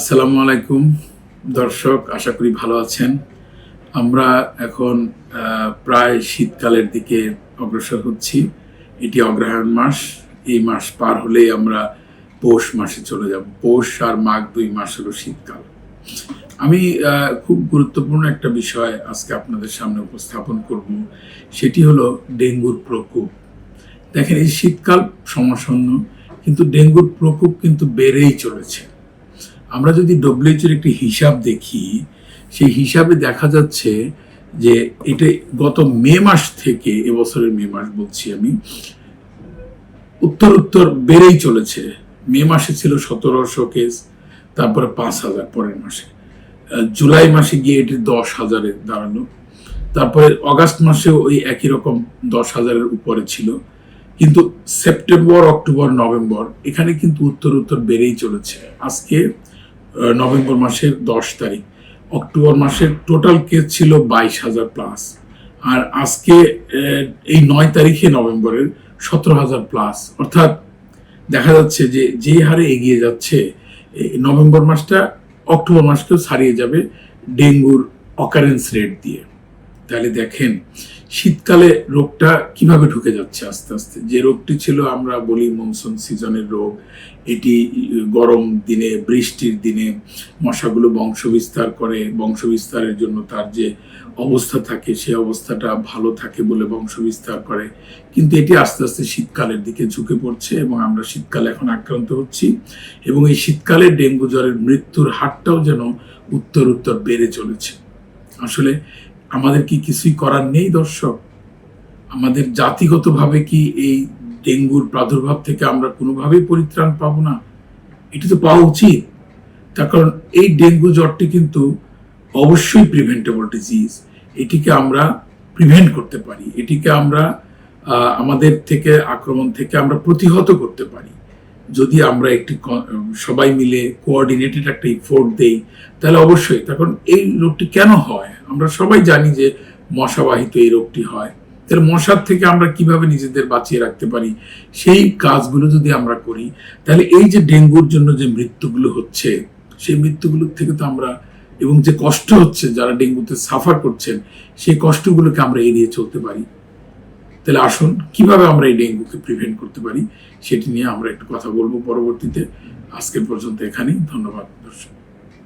আসসালামু আলাইকুম, দর্শক, আশা করি ভালো আছেন। আমরা এখন প্রায় শীতকালের দিকে অগ্রসর হচ্ছি। এটি অগ্রহায়ণ মাস। এই মাস পার হলেই আমরা পৌষ মাসে চলে যাব। পৌষ আর মাঘ দুই মাস হলো শীতকাল। আমি খুব গুরুত্বপূর্ণ একটা বিষয় আজকে আপনাদের সামনে উপস্থাপন করব। সেটি হলো ডেঙ্গুর প্রকোপ। দেখেন, এই শীতকাল সমাসন্ন, কিন্তু ডেঙ্গুর প্রকোপ কিন্তু বেড়েই চলেছে। আমরা যদি ডব্লিউএইচের একটি হিসাব দেখি, সেই হিসাবে দেখা যাচ্ছে যে এটা গত মে মাস থেকে এবছরের মে মাস বলছি আমি উত্তর উত্তর বেড়েই চলেছে। মে মাসে ছিল সতেরোশো কেস, তারপরে পাঁচ হাজার পরের মাসে। জুলাই মাসে গিয়ে এটি দশ হাজারে দাঁড়ানো তারপরে অগাস্ট মাসে ওই একই রকম দশ হাজারের উপরে ছিল। কিন্তু সেপ্টেম্বর, অক্টোবর, নভেম্বর, এখানে কিন্তু উত্তর উত্তর বেড়েই চলেছে। আজকে নভেম্বর মাসের দশ তারিখ। অক্টোবর মাসের টোটাল কেস ছিল বাইশ হাজার প্লাস আর আজকে এই নয় তারিখে নভেম্বরের সতেরো হাজার প্লাস অর্থাৎ দেখা যাচ্ছে যে যে হারে এগিয়ে যাচ্ছে নভেম্বর মাসটা অক্টোবর মাসকেও ছাড়িয়ে যাবে ডেঙ্গুর অকারেন্স রেট দিয়ে। তাহলে দেখেন, শীতকালে রোগটা কীভাবে ঢুকে যাচ্ছে আস্তে আস্তে? যে রোগটি ছিল, আমরা বলি মনসুন সিজনের রোগ। এটি গরম দিনে, বৃষ্টির দিনে মশাগুলো বংশবিস্তার করে। বংশবিস্তারের জন্য তার যে অবস্থা থাকে, সে অবস্থাটা ভালো থাকে বলে বংশবিস্তার করে। কিন্তু এটি আস্তে আস্তে শীতকালের দিকে ঝুঁকে পড়ছে এবং আমরা শীতকালে এখন আক্রান্ত হচ্ছি। এবং এই শীতকালে ডেঙ্গু জ্বরের মৃত্যুর হারটাও যেন উত্তর উত্তর বেড়ে চলেছে। আসলে আমাদের কি কিছুই করার নেই, দর্শক? আমাদের জাতিগতভাবে কি এই ডেঙ্গুর প্রাদুর্ভাব থেকে আমরা কোনোভাবেই পরিত্রাণ পাবো না? এটি তো পাওয়া উচিত। তার কারণ এই ডেঙ্গু জ্বরটি কিন্তু অবশ্যই প্রিভেন্টেবল ডিজিজ এটিকে আমরা প্রিভেন্ট করতে পারি। এটিকে আমরা আমাদের থেকে আক্রমণ থেকে আমরা প্রতিহত করতে পারি। যদি আমরা একটি সবাই মিলে কোঅর্ডিনেটেড একটা ইফোর্ট দেই, তাহলে অবশ্যই। তখন এই রোগটি কেন হয়? আমরা সবাই জানি যে মশাবাহিত এই রোগটি হয়। তাহলে মশার থেকে আমরা কীভাবে নিজেদের বাঁচিয়ে রাখতে পারি? সেই কাজগুলো যদি আমরা করি, তাহলে এই যে ডেঙ্গুর জন্য যে মৃত্যুগুলো হচ্ছে, সেই মৃত্যুগুলোর থেকে তো আমরা, এবং যে কষ্ট হচ্ছে যারা ডেঙ্গুতে সাফার করছেন, সেই কষ্টগুলোকে আমরা এড়িয়ে চলতে পারি। তাহলে আসুন, কীভাবে আমরা এই ডেঙ্গুকে প্রিভেন্ট করতে পারি, সেটি নিয়ে আমরা একটু কথা বলব পরবর্তীতে। আজকের পর্যন্ত এখানেই, ধন্যবাদ দর্শক।